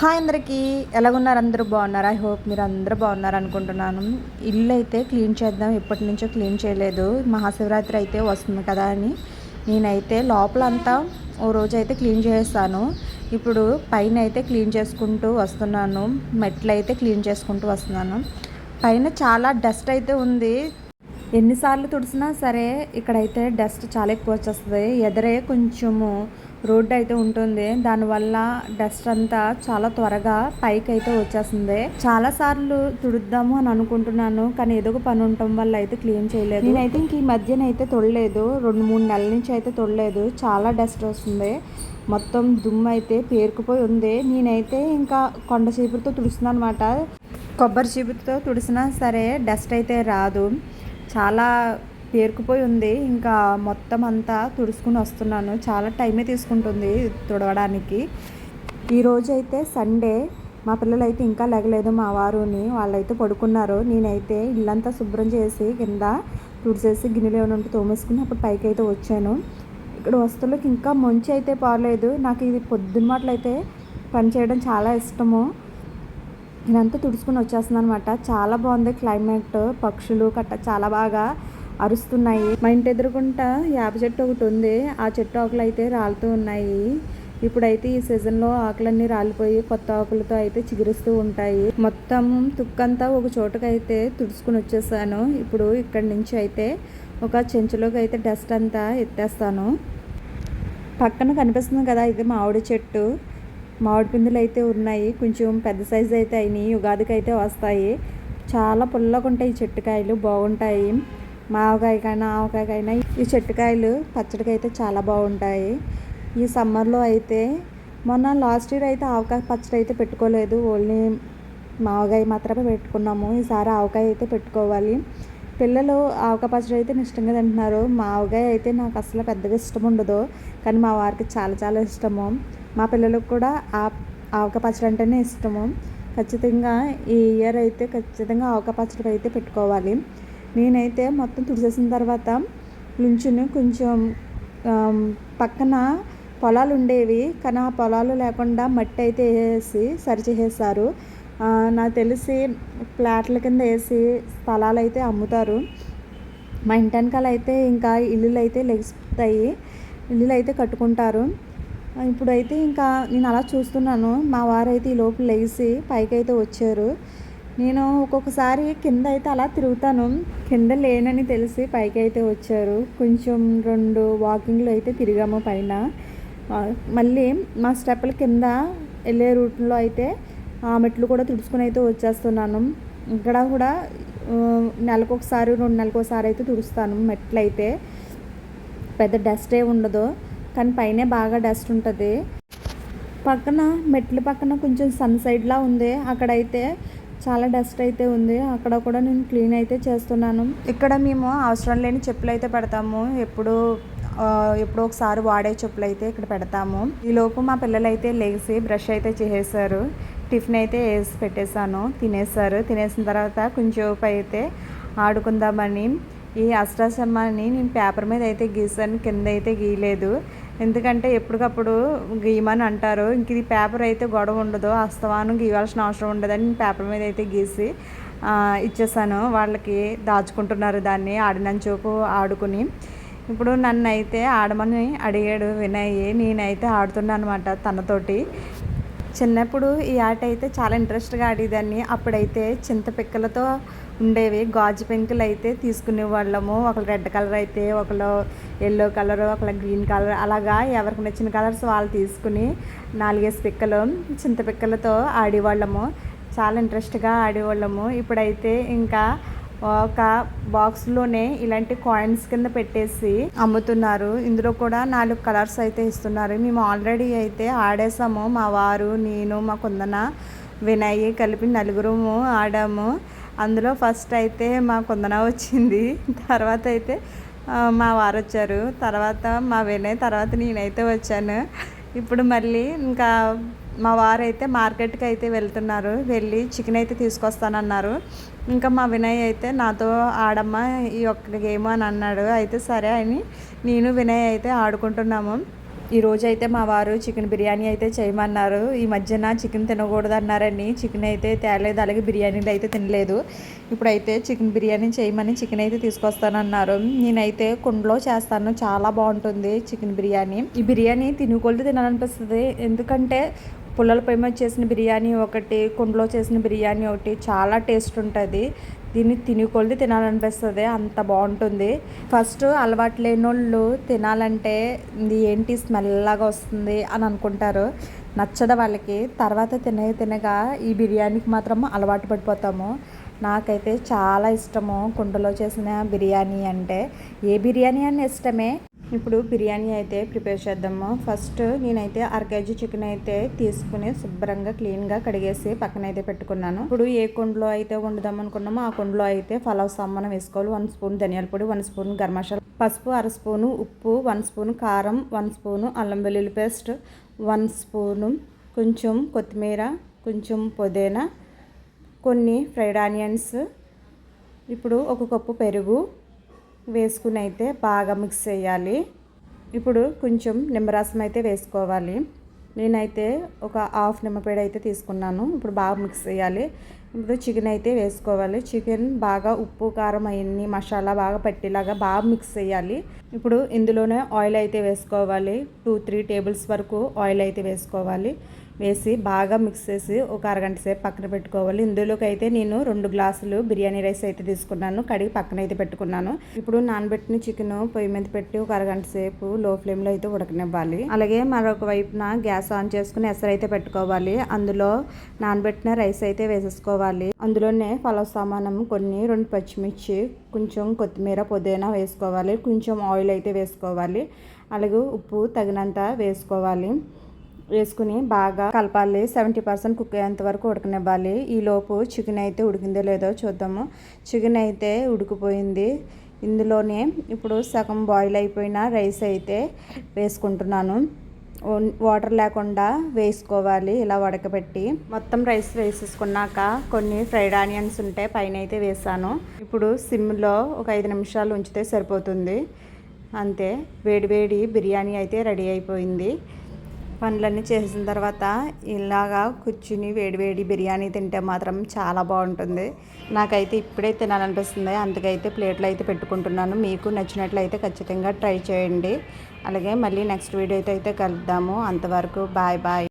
Hi అందరికీ ఎలాగున్నారు? అందరూ బాగున్నారు? ఐ హోప్ మీరు అందరూ బాగున్నారు అనుకుంటున్నాను. ఇల్లు అయితే క్లీన్ చేద్దాం. ఇప్పటి నుంచో క్లీన్ చేయలేదు. మహాశివరాత్రి అయితే వస్తుంది కదా అని. నేనైతే లోపలంతా ఓ రోజు అయితే క్లీన్ చేస్తాను ఇప్పుడు పైన అయితే క్లీన్ చేసుకుంటూ వస్తున్నాను. మెట్లు అయితే క్లీన్ చేసుకుంటూ వస్తున్నాను. పైన చాలా డస్ట్ అయితే ఉంది. ఎన్నిసార్లు తుడిసినా సరే ఇక్కడైతే డస్ట్ చాలా ఎక్కువ వచ్చేస్తుంది. ఎదరే కొంచెము రోడ్డు అయితే ఉంటుంది. దానివల్ల డస్ట్ అంతా చాలా త్వరగా పైకి అయితే వచ్చేస్తుంది. చాలా సార్లు తుడుద్దాము అని అనుకుంటున్నాను కానీ ఏదో ఒక పని ఉండటం వల్ల అయితే క్లీన్ చేయలేదు. నేనైతే ఇంక ఈ మధ్యన అయితే తొడలేదు. రెండు మూడు నెలల నుంచి అయితే తొడలేదు. చాలా డస్ట్ వస్తుంది. మొత్తం దుమ్ము అయితే పేరుకుపోయి ఉంది. నేనైతే ఇంకా కొండ చీపురుతో తుడుస్తున్నాను అనమాట కొబ్బరి చీపురుతో తుడిసినా సరే డస్ట్ అయితే రాదు. చాలా పేరుకుపోయి ఉంది. ఇంకా మొత్తం అంతా తుడుచుకుని వస్తున్నాను. చాలా టైమే తీసుకుంటుంది తుడవడానికి. ఈరోజు అయితే సండే. మా పిల్లలు అయితే ఇంకా లెగలేదు మా వారుని. వాళ్ళైతే పడుకున్నారు. నేనైతే ఇల్లంతా శుభ్రం చేసి కింద తుడిచేసి గిన్నెలు ఏమైనా ఉంటే తోమేసుకుని అప్పుడు పైకి అయితే వచ్చాను. ఇక్కడ వస్తువులకు ఇంకా మంచి అయితే పోలేదు నాకు ఇది పొద్దున్న మాటలు అయితే పని చేయడం చాలా ఇష్టము. నేనంతా తుడుచుకుని వచ్చేస్తుంది అనమాట చాలా బాగుంది క్లైమేట్. పక్షులు కట్ట చాలా బాగా అరుస్తున్నాయి. మా ఇంటి ఎదురుకుంటా యాప చెట్టు ఒకటి ఉంది. ఆ చెట్టు ఆకులు అయితే రాలుతూ ఉన్నాయి. ఇప్పుడైతే ఈ సీజన్లో ఆకులన్నీ రాలిపోయి కొత్త ఆకులతో అయితే చిగురిస్తూ ఉంటాయి. మొత్తం తుక్కంతా ఒక చోటకైతే తుడుచుకుని వచ్చేసాను. ఇప్పుడు ఇక్కడి నుంచి అయితే ఒక చెంచులోకి అయితే డస్ట్ అంతా ఎత్తేస్తాను. పక్కన కనిపిస్తుంది కదా ఇది మామిడి చెట్టు. మామిడి పిందులు అయితే ఉన్నాయి. కొంచెం పెద్ద సైజు అయితే అయినాయి. ఉగాదికి అయితే వస్తాయి. చాలా పుల్లగా ఉంటాయి ఈ చెట్టుకాయలు. బాగుంటాయి. మావకాయకైనా ఆవకాయకైనా ఈ చెట్టుకాయలు పచ్చడికి అయితే చాలా బాగుంటాయి. ఈ సమ్మర్లో అయితే మొన్న లాస్ట్ ఇయర్ అయితే ఆవకాయ పచ్చడి అయితే పెట్టుకోలేదు. ఓన్లీ మావకాయ మాత్రమే పెట్టుకున్నాము. ఈసారి ఆవకాయ అయితే పెట్టుకోవాలి. పిల్లలు ఆవకాయ పచ్చడి అయితే ఇష్టంగా తింటున్నారు. మావకాయ అయితే నాకు అసలు పెద్దగా ఇష్టం ఉండదు. కానీ మా వారికి చాలా చాలా ఇష్టము. మా పిల్లలకు కూడా ఆ ఆవకాయ పచ్చడి అంటేనే ఇష్టము. ఖచ్చితంగా ఈ ఇయర్ అయితే ఖచ్చితంగా ఆవకాయ పచ్చడి అయితే పెట్టుకోవాలి. నేనైతే మొత్తం తుడిసేసిన తర్వాత లుంచుని కొంచెం పక్కన పొలాలు ఉండేవి కానీ ఆ పొలాలు లేకుండా మట్టి అయితే వేసి సరిచేసేసారు నాకు తెలిసి ప్లాట్ల కింద వేసి స్థలాలు అయితే అమ్ముతారు. మా ఇంటి వెనకాల అయితే ఇంకా ఇల్లులు అయితే లెగిస్తాయి. ఇల్లులు అయితే కట్టుకుంటారు. ఇప్పుడైతే ఇంకా నేను అలా చూస్తున్నాను. మా వారైతే ఈ లోపు లేచి పైకి అయితే వచ్చారు. నేను ఒక్కొక్కసారి కింద అయితే అలా తిరుగుతాను. కింద లేనని తెలిసి పైకి అయితే వచ్చారు. కొంచెం రెండు వాకింగ్లు అయితే తిరిగాము పైన. మళ్ళీ మా స్టెప్పుల కింద వెళ్ళే రూట్లో అయితే ఆ మెట్లు కూడా తుడుచుకుని అయితే వచ్చేస్తున్నాను. ఇక్కడ కూడా నెలకొకసారి రెండు నెలకొకసారి అయితే తుడుస్తాను మెట్లు అయితే పెద్ద డస్ట్ ఏ ఉండదు కానీ పైనే బాగా డస్ట్ ఉంటుంది. పక్కన మెట్ల పక్కన కొంచెం సన్ సైడ్లా ఉంది. అక్కడైతే చాలా డస్ట్ అయితే ఉంది. అక్కడ కూడా నేను క్లీన్ అయితే చేస్తున్నాను. ఇక్కడ మేము అవసరం లేని చెప్పులు అయితే పెడతాము. ఎప్పుడు ఎప్పుడో ఒకసారి వాడే చెప్పులు అయితే ఇక్కడ పెడతాము. ఈలోపు మా పిల్లలు అయితే లేచి బ్రష్ అయితే చేసేసారు. టిఫిన్ అయితే వేసి పెట్టేశాను. తినేసారు. తినేసిన తర్వాత కొంచెం అయితే ఆడుకుందామని ఈ అష్టాచమ్మాని నేను పేపర్ మీద అయితే గీసాను. కింద అయితే గీయలేదు. ఎందుకంటే ఎప్పటికప్పుడు గీయమని అంటారు. ఇంక ఇది పేపర్ అయితే గొడవ ఉండదు. అస్తమానం గీయాల్సిన అవసరం ఉండదని పేపర్ మీద అయితే గీసి ఇచ్చేసాను. వాళ్ళకి దాచుకుంటున్నారు దాన్ని ఆడిన ఆడుకుని. ఇప్పుడు నన్ను అయితే ఆడమని అడిగాడు వినయ్. నేనైతే ఆడుతున్నాను అనమాట తనతోటి. చిన్నప్పుడు ఈ ఆట అయితే చాలా ఇంట్రెస్ట్గా ఆడేదాన్ని. అప్పుడైతే చింతపిక్కలతో ఉండేవి. గాజు పెంకులు అయితే తీసుకునే వాళ్ళము ఒకళ్ళు రెడ్ కలర్ అయితే ఒకళ్ళు ఎల్లో కలర్ ఒకళ్ళు గ్రీన్ కలర్. అలాగా ఎవరికి నచ్చిన కలర్స్ వాళ్ళు తీసుకుని నాలుగేసి పిక్కలు చింతపిక్కలతో ఆడేవాళ్ళము. చాలా ఇంట్రెస్ట్గా ఆడేవాళ్ళము. ఇప్పుడైతే ఇంకా ఒక బాక్స్లోనే ఇలాంటి కాయిన్స్ కింద పెట్టేసి అమ్ముతున్నారు. ఇందులో కూడా నాలుగు కలర్స్ అయితే ఇస్తున్నారు. మేము ఆల్రెడీ అయితే ఆడేసాము మా వారు నేను మా కుందన వినయ్ కలిపి నలుగురము ఆడాము. అందులో ఫస్ట్ అయితే మా కుందన వచ్చింది. తర్వాత అయితే మా వారు వచ్చారు. తర్వాత మా వినయ్ తర్వాత నేనైతే వచ్చాను. ఇప్పుడు మళ్ళీ ఇంకా మా వారు అయితే మార్కెట్కి అయితే వెళ్తున్నారు. వెళ్ళి చికెన్ అయితే తీసుకొస్తానన్నారు. ఇంకా మా వినయ్ అయితే నాతో ఆడమ్మ ఈ ఒక్క గేమ్ అని అన్నాడు. అయితే సరే అని నేను వినయ్ అయితే ఆడుకుంటున్నాము. ఈరోజు అయితే మా వారు చికెన్ బిర్యానీ అయితే చేయమన్నారు. ఈ మధ్యన చికెన్ తినకూడదు అన్నారని చికెన్ అయితే తేలేదు అలాగే బిర్యానీలు అయితే తినలేదు. ఇప్పుడైతే చికెన్ బిర్యానీ చేయమని చికెన్ అయితే తీసుకొస్తానన్నారు. నేనైతే కుండలో చేస్తాను చాలా బాగుంటుంది చికెన్ బిర్యానీ. ఈ బిర్యానీ తినుకోలేదు తినాలనిపిస్తుంది. ఎందుకంటే పుల్లల పొయ్యి మీద చేసిన బిర్యానీ ఒకటి కుండలో చేసిన బిర్యానీ ఒకటి చాలా టేస్ట్ ఉంటుంది. దీన్ని తిని కొలిది తినాలనిపిస్తుంది అంత బాగుంటుంది. ఫస్ట్ అలవాటు లేని వాళ్ళు తినాలంటే ఇది ఏంటి స్మెల్ లాగా వస్తుంది అని అనుకుంటారు. నచ్చదు వాళ్ళకి. తర్వాత తినే తినగా ఈ బిర్యానీకి మాత్రం అలవాటు పడిపోతాము. నాకైతే చాలా ఇష్టము కుండలో చేసిన బిర్యానీ అంటే. ఏ బిర్యానీ అని ఇష్టమే. ఇప్పుడు బిర్యానీ అయితే ప్రిపేర్ చేద్దాము. ఫస్ట్ నేనైతే అర కేజీ చికెన్ అయితే తీసుకుని శుభ్రంగా క్లీన్గా కడిగేసి పక్కన అయితే పెట్టుకున్నాను. ఇప్పుడు ఏ కుండలో అయితే వండుదాం అనుకున్నామో ఆ కుండలో అయితే పలావ్ సామాన్ వేసుకోవాలి. వన్ స్పూన్ ధనియాల పొడి వన్ స్పూన్ గరం మసాలా పసుపు అర స్పూను ఉప్పు వన్ స్పూన్ కారం వన్ స్పూను అల్లం వెల్లుల్లి పేస్ట్ వన్ స్పూను కొంచెం కొత్తిమీర కొంచెం పుదీనా కొన్ని ఫ్రైడ్ ఆనియన్స్. ఇప్పుడు ఒక కప్పు పెరుగు వేసుకుని అయితే బాగా మిక్స్ చేయాలి. ఇప్పుడు కొంచెం నిమ్మరసం అయితే వేసుకోవాలి. నేనైతే ఒక హాఫ్ నిమ్మపేడ అయితే తీసుకున్నాను. ఇప్పుడు బాగా మిక్స్ చేయాలి. ఇప్పుడు చికెన్ అయితే వేసుకోవాలి. చికెన్ బాగా ఉప్పు కారం అవన్నీ మసాలా బాగా పట్టేలాగా బాగా మిక్స్ చేయాలి. ఇప్పుడు ఇందులోనే ఆయిల్ అయితే వేసుకోవాలి. టూ త్రీ టేబుల్స్ వరకు ఆయిల్ అయితే వేసుకోవాలి. వేసి బాగా మిక్స్ చేసి ఒక అరగంట సేపు పక్కన పెట్టుకోవాలి. ఇందులోకి అయితే నేను రెండు గ్లాసులు బిర్యానీ రైస్ అయితే తీసుకున్నాను. కడిగి పక్కన అయితే పెట్టుకున్నాను. ఇప్పుడు నానబెట్టిన చికెన్ పొయ్యి మీద పెట్టి ఒక అరగంట సేపు లో ఫ్లేమ్లో అయితే ఉడకనివ్వాలి. అలాగే మరొక వైపున గ్యాస్ ఆన్ చేసుకుని ఎసరు అయితే పెట్టుకోవాలి. అందులో నానబెట్టిన రైస్ అయితే వేసేసుకోవాలి. అందులోనే పలావ్ సామానం కొన్ని రెండు పచ్చిమిర్చి కొంచెం కొత్తిమీర పుదీనా వేసుకోవాలి. కొంచెం ఆయిల్ అయితే వేసుకోవాలి. అలాగే ఉప్పు తగినంత వేసుకోవాలి. వేసుకుని బాగా కలపాలి. సెవెంటీ పర్సెంట్ కుక్ అయ్యేంత వరకు ఉడకనివ్వాలి. ఈలోపు చికెన్ అయితే ఉడికిందో లేదో చూద్దాము. చికెన్ అయితే ఉడికిపోయింది. ఇందులోనే ఇప్పుడు సగం బాయిల్ అయిపోయిన రైస్ అయితే వేసుకుంటున్నాను. వాటర్ లేకుండా వేసుకోవాలి. ఇలా ఉడకబెట్టి మొత్తం రైస్ వేసేసుకున్నాక కొన్ని ఫ్రైడ్ ఆనియన్స్ ఉంటే పైన అయితే వేసాను. ఇప్పుడు సిమ్లో ఒక ఐదు నిమిషాలు ఉంచితే సరిపోతుంది. అంతే. వేడివేడి బిర్యానీ అయితే రెడీ అయిపోయింది. పనులన్నీ చేసిన తర్వాత ఇలాగా కూర్చుని వేడివేడి బిర్యానీ తింటే మాత్రం చాలా బాగుంటుంది. నాకైతే ఇప్పుడే తినాలనిపిస్తుంది. అందుకైతే ప్లేట్లు అయితే పెట్టుకుంటున్నాను. మీకు నచ్చినట్లయితే ఖచ్చితంగా ట్రై చేయండి. అలాగే మళ్ళీ నెక్స్ట్ వీడియోతో అయితే కలుద్దాము. అంతవరకు బాయ్ బాయ్.